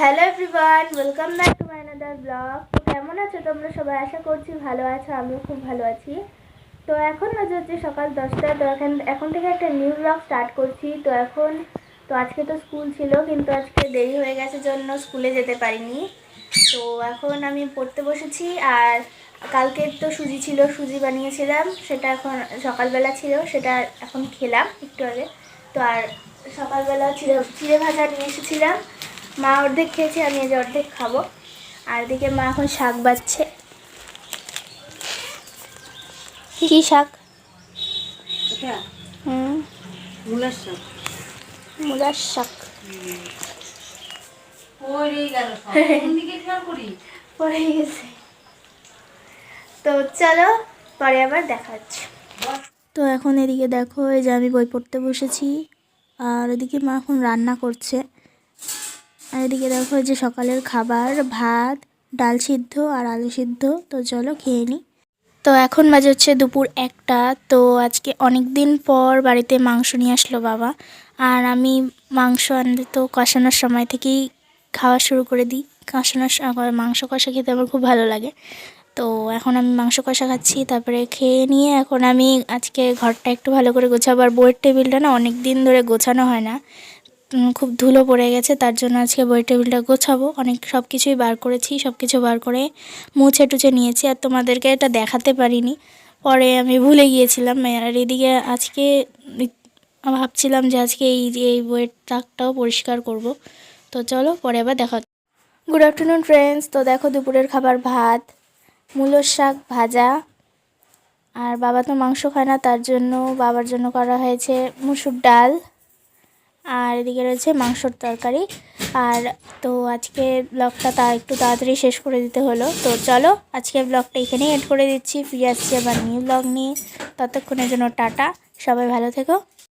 Hello everyone welcome back to my another blog তো কেমন আছো তোমরা? সবাই আশা করছি ভালো আছো, আমিও খুব ভালো আছি। তো এখন বাজে হচ্ছে সকাল দশটা। তো এখন এখন থেকে একটা নিউ ব্লগ স্টার্ট করছি। তো এখন, তো আজকে তো স্কুল ছিল, কিন্তু আজকে দেরি হয়ে গেছে জন্য স্কুলে যেতে পারিনি। তো এখন আমি পড়তে বসেছি, আর কালকে তো সুজি ছিল, সুজি বানিয়েছিলাম। সেটা এখন সকালবেলা ছিল, সেটা এখন খেলাম একটু আগে। তো আর সকালবেলা ছিল চিড়ে ভাজা নিয়ে এসেছিলাম। মা অর্ধেক খেয়েছে আমি আজ অর্ধেক খাব। আর এদিকে মা এখন শাক বাচ্ছে কি শাক? হুম। মূলার শাক। মূলার শাক। পড়ে গেছে। তো চলো পরে আবার দেখা হচ্ছে। তো এখন এদিকে দেখো এই যে আমি বই পড়তে বসেছি। আর এদিকে মা এখন রান্না করছে। আর এদিকে দেখো যে সকালের খাবার, ভাত, ডাল সিদ্ধ আর আলু সিদ্ধ। তো চলো খেয়ে নিই তো এখন বাজে হচ্ছে দুপুর একটা। তো আজকে অনেক দিন পর বাড়িতে মাংস নিয়ে আসলো বাবা। আর আমি মাংস আনতে তো কষানোর সময় থেকেই খাওয়া শুরু করে দিই। কষানোর মাংস কষা খেতে আমার খুব ভালো লাগে। তো এখন আমি মাংস কষা খাচ্ছি, তারপরে খেয়ে নিয়ে এখন আমি আজকে ঘরটা একটু ভালো করে গোছাবো। আর বইয়ের টেবিলটা না অনেক দিন ধরে গোছানো হয় না। খুব ধুলো পড়ে গেছে, তার জন্য আজকে বইয়ের টেবিলটা গোছাবো। অনেক সব কিছুই বার করেছি, সব কিছু বার করে মুছে টুছে নিয়েছি আর তোমাদেরকে এটা দেখাতে পারিনি। পরে আমি ভুলে গিয়েছিলাম, আর এদিকে আজকে ভাবছিলাম যে আজকে এই এই বইয়ের তাকটাও পরিষ্কার করব। তো চলো পরে আবার দেখা গুড আফটারনুন ফ্রেন্ডস তো দেখো দুপুরের খাবার ভাত মূলোর শাক ভাজা, আর বাবা তো মাংস খায় না, তার জন্য বাবার জন্য করা হয়েছে মুসুর ডাল। আর এদিকে রয়েছে মাংসর তরকারি। আর তো আজকে ব্লগটা তা একটু তাড়াতাড়ি শেষ করে দিতে হলো। তো চলো আজকে ব্লগটা এখানেই এড করে দিচ্ছি। ফিরে আসছি আবার নিউ ব্লগ নিয়ে। ততক্ষণের জন্য টাটা। সবাই ভালো থেকো।